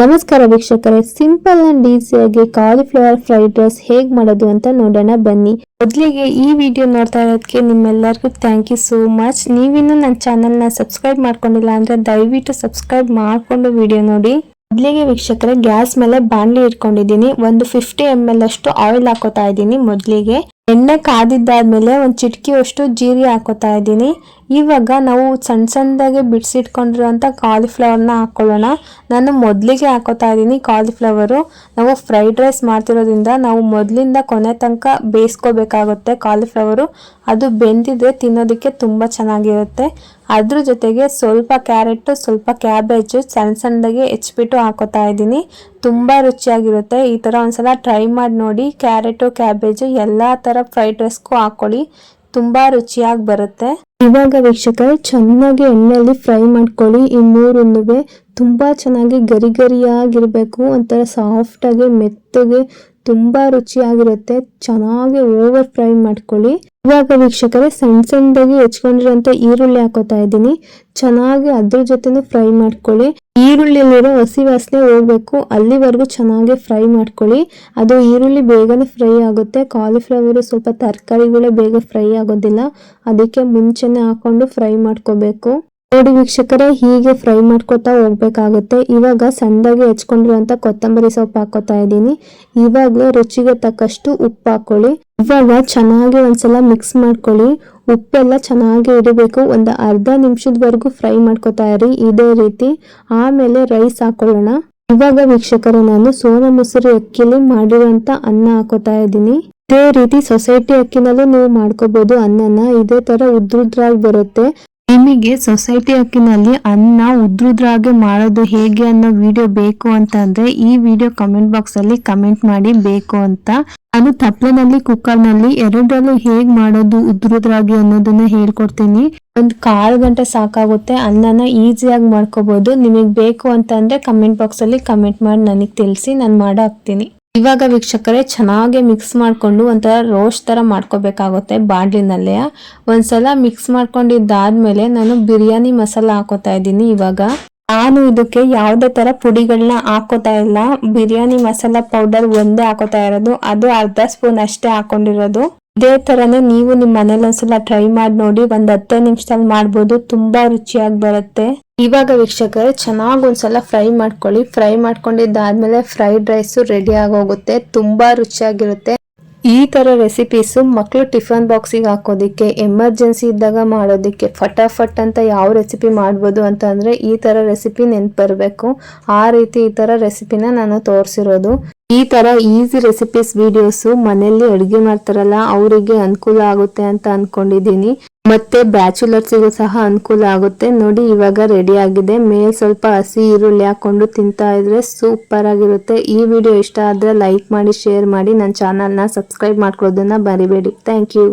ನಮಸ್ಕಾರ ವೀಕ್ಷಕರೇ simple and ಈಸಿಯಾಗಿ ಕಾಲಿಫ್ಲವರ್ ಫ್ರೈಡ್ ರೈಸ್ ಹೇಗ್ ಮಾಡೋದು ಅಂತ ನೋಡೋಣ, ಬನ್ನಿ. ಮೊದಲಿಗೆ ಈ ವಿಡಿಯೋ ನೋಡ್ತಾ ಇರೋದಕ್ಕೆ ನಿಮ್ಮೆಲ್ಲರಿಗೂ ಥ್ಯಾಂಕ್ ಯು ಸೋ ಮಚ್ ನೀವಿನ್ನೂ ನನ್ನ ಚಾನಲ್ನ ಸಬ್ಸ್ಕ್ರೈಬ್ ಮಾಡ್ಕೊಂಡಿಲ್ಲ ಅಂದ್ರೆ ದಯವಿಟ್ಟು ಸಬ್ಸ್ಕ್ರೈಬ್ ಮಾಡ್ಕೊಂಡು ವಿಡಿಯೋ ನೋಡಿ. ಮೊದಲಿಗೆ ವೀಕ್ಷಕರೇ, ಗ್ಯಾಸ್ ಮೇಲೆ ಬಾಣಲಿ ಇಟ್ಕೊಂಡಿದ್ದೀನಿ. ಒಂದು ಫಿಫ್ಟಿ ಎಂ ಅಷ್ಟು ಆಯಿಲ್ ಹಾಕೋತಾ ಇದ್ದೀನಿ ಮೊದಲಿಗೆ. ಎಣ್ಣೆ ಕಾದಿದ್ದಾದ್ಮೇಲೆ ಒಂದು ಚಿಟಕಿಯಷ್ಟು ಜೀರಿ ಹಾಕೋತಾ ಇದ್ದೀನಿ. ಇವಾಗ ನಾವು ಸಣ್ಣ ಸಣ್ಣದಾಗಿ ಬಿಡಿಸಿಟ್ಕೊಂಡಿರುವಂಥ ಕಾಲಿಫ್ಲವರ್ನ ಹಾಕ್ಕೊಳ್ಳೋಣ ನಾನು ಮೊದಲಿಗೆ ಹಾಕೋತಾ ಇದ್ದೀನಿ ಕಾಲಿಫ್ಲವರು ನಾವು ಫ್ರೈಡ್ ರೈಸ್ ಮಾಡ್ತಿರೋದ್ರಿಂದ ನಾವು ಮೊದಲಿಂದ ಕೊನೆ ತನಕ ಬೇಯಿಸ್ಕೋಬೇಕಾಗುತ್ತೆ ಕಾಲಿಫ್ಲವರು ಅದು ಬೆಂದಿದ್ರೆ ತಿನ್ನೋದಕ್ಕೆ ತುಂಬ ಚೆನ್ನಾಗಿರುತ್ತೆ. ಅದ್ರ ಜೊತೆಗೆ ಸ್ವಲ್ಪ ಕ್ಯಾರೆಟ್, ಸ್ವಲ್ಪ ಕ್ಯಾಬೇಜು ಸಣ್ಣ ಸಣ್ಣದಾಗಿ ಹೆಚ್ಚಿಬಿಟ್ಟು ಹಾಕೋತಾ ಇದ್ದೀನಿ. ತುಂಬ ರುಚಿಯಾಗಿರುತ್ತೆ. ಈ ಥರ ಒಂದ್ಸಲ ಟ್ರೈ ಮಾಡಿ ನೋಡಿ. ಕ್ಯಾರೆಟು, ಕ್ಯಾಬೇಜು ಎಲ್ಲ ಥರ ಫ್ರೈಡ್ ರೈಸ್ಗೂ ಹಾಕ್ಕೊಳ್ಳಿ ತುಂಬ ರುಚಿಯಾಗಿ ಬರುತ್ತೆ. ಇವಾಗ ವೀಕ್ಷಕರೇ, ಚೆನ್ನಾಗಿ ಎಣ್ಣೆಯಲ್ಲಿ ಫ್ರೈ ಮಾಡ್ಕೊಳ್ಳಿ. ಈ ಮೂರನ್ನು ತುಂಬ ಚೆನ್ನಾಗಿ ಗರಿ ಗರಿಯಾಗಿರಬೇಕು. ಒಂಥರ ಸಾಫ್ಟಾಗಿ ಮೆತ್ತಗೆ, ತುಂಬ ರುಚಿಯಾಗಿರುತ್ತೆ. ಚೆನ್ನಾಗಿ ಓವರ್ ಫ್ರೈ ಮಾಡ್ಕೊಳ್ಳಿ. ಇವಾಗ ವೀಕ್ಷಕರೇ, ಸಣ್ಣ ಸಣ್ಣದಾಗಿ ಹೆಚ್ಕೊಂಡಿರೋಂಥ ಈರುಳ್ಳಿ ಹಾಕೋತಾ ಇದ್ದೀನಿ. ಚೆನ್ನಾಗಿ ಅದ್ರ ಜೊತೆನೂ ಫ್ರೈ ಮಾಡ್ಕೊಳ್ಳಿ. ಈರುಳ್ಳಿಯಲ್ಲಿರೋ ಹಸಿ ವಾಸನೆ ಹೋಗ್ಬೇಕು. ಅಲ್ಲಿವರೆಗೂ ಚೆನ್ನಾಗಿ ಫ್ರೈ ಮಾಡ್ಕೊಳ್ಳಿ. ಅದು ಈರುಳ್ಳಿ ಬೇಗನೆ ಫ್ರೈ ಆಗುತ್ತೆ. ಕಾಲಿಫ್ಲವರು ಸ್ವಲ್ಪ ತರಕಾರಿಗಳೇ ಬೇಗ ಫ್ರೈ ಆಗೋದಿಲ್ಲ. ಅದಕ್ಕೆ ಮುಂಚೆನೆ ಹಾಕೊಂಡು ಫ್ರೈ ಮಾಡ್ಕೋಬೇಕು. ನೋಡಿ ವೀಕ್ಷಕರೇ, ಹೀಗೆ ಫ್ರೈ ಮಾಡ್ಕೊತಾ ಹೋಗ್ಬೇಕಾಗುತ್ತೆ. ಇವಾಗ ಸಣ್ಣದಾಗಿ ಹೆಚ್ಕೊಂಡಿರುವಂತ ಕೊತ್ತಂಬರಿ ಸೊಪ್ಪು ಹಾಕೋತಾ ಇದ್ದೀನಿ. ಇವಾಗಲೇ ರುಚಿಗೆ ತಕ್ಕಷ್ಟು ಉಪ್ಪು ಹಾಕೊಳ್ಳಿ. ಇವಾಗ ಚೆನ್ನಾಗಿ ಒಂದ್ಸಲ ಮಿಕ್ಸ್ ಮಾಡ್ಕೊಳ್ಳಿ. ಉಪ್ಪೆಲ್ಲ ಚೆನ್ನಾಗಿ ಇಡಬೇಕು. ಒಂದು ಅರ್ಧ ನಿಮಿಷದವರೆಗೂ ಫ್ರೈ ಮಾಡ್ಕೋತಾ ಇರಿ. ಇದೇ ರೀತಿ. ಆಮೇಲೆ ರೈಸ್ ಹಾಕೊಳ್ಳೋಣ. ಇವಾಗ ವೀಕ್ಷಕರೇ, ನಾನು ಸೋನ ಮೊಸರು ಅಕ್ಕಿಲಿ ಮಾಡಿರುವಂತ ಅನ್ನ ಹಾಕೋತಾ ಇದ್ದೀನಿ. ಇದೇ ರೀತಿ ಸೊಸೈಟಿ ಅಕ್ಕಿನಲ್ಲೂ ನೀವು ಮಾಡ್ಕೋಬಹುದು ಅನ್ನನ. ಇದೇ ತರ ಉದ್ರುದ್ರಾಗಿ ಬರುತ್ತೆ. ನಿಮಗೆ ಸೊಸೈಟಿ ಅಕ್ಕಿನಲ್ಲಿ ಅನ್ನ ಉದ್ರುದ್ರಾಗೆ ಮಾಡೋದು ಹೇಗೆ ಅನ್ನೋ ವಿಡಿಯೋ ಬೇಕು ಅಂತ ಅಂದ್ರೆ ಈ ವಿಡಿಯೋ ಕಮೆಂಟ್ ಬಾಕ್ಸ್ ಅಲ್ಲಿ ಕಮೆಂಟ್ ಮಾಡಿ ಬೇಕು ಅಂತ. ನಾನು ತಪ್ಲೆನಲ್ಲಿ, ಕುಕ್ಕರ್ನಲ್ಲಿ ಎರಡರಲ್ಲೂ ಹೇಗ್ ಮಾಡೋದು ಉದ್ರುದ್ರಾಗಿ ಅನ್ನೋದನ್ನ ಹೇಳ್ಕೊಡ್ತೀನಿ. ಒಂದ್ ಕಾಲ್ ಗಂಟೆ ಸಾಕಾಗುತ್ತೆ, ಅನ್ನನ ಈಸಿಯಾಗಿ ಮಾಡ್ಕೋಬಹುದು ನಿಮಗೆ ಬೇಕು ಅಂತ ಅಂದ್ರೆ ಕಮೆಂಟ್ ಬಾಕ್ಸ್ ಅಲ್ಲಿ ಕಮೆಂಟ್ ಮಾಡಿ ನನಗೆ ತಿಳಿಸಿ, ನಾನು ಮಾಡೋ ಹಾಕ್ತೀನಿ ಇವಾಗ ವೀಕ್ಷಕರೇ ಚೆನ್ನಾಗಿ ಮಿಕ್ಸ್ ಮಾಡಿಕೊಂಡು ಒಂಥರ ರೋಸ್ಟ್ ಥರ ಮಾಡ್ಕೋಬೇಕಾಗುತ್ತೆ ಬಾಡ್ಲಿನಲ್ಲೇ ಒಂದ್ಸಲ ಮಿಕ್ಸ್ ಮಾಡ್ಕೊಂಡಿದ್ದಾದ್ಮೇಲೆ ನಾನು ಬಿರಿಯಾನಿ ಮಸಾಲ ಹಾಕೋತಾ ಇದ್ದೀನಿ ಇವಾಗ. ನಾನು ಇದಕ್ಕೆ ಯಾವುದೇ ಥರ ಪುಡಿಗಳನ್ನ ಹಾಕೋತಾ ಇಲ್ಲ. ಬಿರಿಯಾನಿ ಮಸಾಲ ಪೌಡರ್ ಒಂದೇ ಹಾಕೋತಾ ಇರೋದು. ಅದು ಅರ್ಧ ಸ್ಪೂನ್ ಅಷ್ಟೇ ಹಾಕೊಂಡಿರೋದು. ಇದೇ ಥರನೇ ನೀವು ನಿಮ್ಮ ಮನೇಲಿ ಒಂದ್ಸಲ ಟ್ರೈ ಮಾಡಿ ನೋಡಿ, ಒಂದ್ ಹತ್ತೇ ನಿಮಿಷದಲ್ಲಿ ಮಾಡ್ಬೋದು, ತುಂಬಾ ರುಚಿಯಾಗಿ ಬರುತ್ತೆ. ಇವಾಗ ವೀಕ್ಷಕರೇ, ಚೆನ್ನಾಗಿ ಒಂದ್ಸಲ ಫ್ರೈ ಮಾಡ್ಕೊಳ್ಳಿ. ಫ್ರೈ ಮಾಡ್ಕೊಂಡಿದ್ದಾದ್ಮೇಲೆ ಫ್ರೈಡ್ ರೈಸು ರೆಡಿ ಆಗೋಗುತ್ತೆ, ತುಂಬಾ ರುಚಿಯಾಗಿರುತ್ತೆ. ಈ ತರ ರೆಸಿಪೀಸು ಮಕ್ಕಳು ಟಿಫನ್ ಬಾಕ್ಸಿಗೆ ಹಾಕೋದಿಕ್ಕೆ ಎಮರ್ಜೆನ್ಸಿ ಇದ್ದಾಗ ಮಾಡೋದಿಕ್ಕೆ, ಫಟಾಫಟ್ ಅಂತ ಯಾವ ರೆಸಿಪಿ ಮಾಡ್ಬೋದು ಅಂತ ಅಂದ್ರೆ ಈ ತರ ರೆಸಿಪಿ ನೆನ್ಪು ಬರಬೇಕು. ಆ ರೀತಿ ಈ ತರ ರೆಸಿಪಿನ ನಾನು ತೋರಿಸಿರೋದು. ಈ ತರ ಈಸಿ ರೆಸಿಪೀಸ್ ವಿಡಿಯೋಸು ಮನೆಯಲ್ಲಿ ಅಡುಗೆ ಮಾಡ್ತಾರಲ್ಲ, ಅವರಿಗೆ ಅನುಕೂಲ ಆಗುತ್ತೆ ಅಂತ ಅನ್ಕೊಂಡಿದೀನಿ ಮತ್ತೆ ಬ್ಯಾಚುಲರ್ಸಿಗೂ ಸಹ ಅನುಕೂಲ ಆಗುತ್ತೆ. ನೋಡಿ, ಇವಾಗ ರೆಡಿ ಆಗಿದೆ. ಮೇಲ್ ಸ್ವಲ್ಪ ಹಸಿ ಈರುಳ್ಳಿ ಹಾಕೊಂಡು ತಿಂತಾ ಇದ್ರೆ ಸೂಪರ್ ಆಗಿರುತ್ತೆ. ಈ ವಿಡಿಯೋ ಇಷ್ಟ ಆದ್ರೆ ಲೈಕ್ ಮಾಡಿ ಶೇರ್ ಮಾಡಿ. ನನ್ನ ಚಾನಲ್ನ ಸಬ್ಸ್ಕ್ರೈಬ್ ಮಾಡ್ಕೊಳ್ಳೋದನ್ನ ಬರಿಬೇಡಿ ಥ್ಯಾಂಕ್ ಯು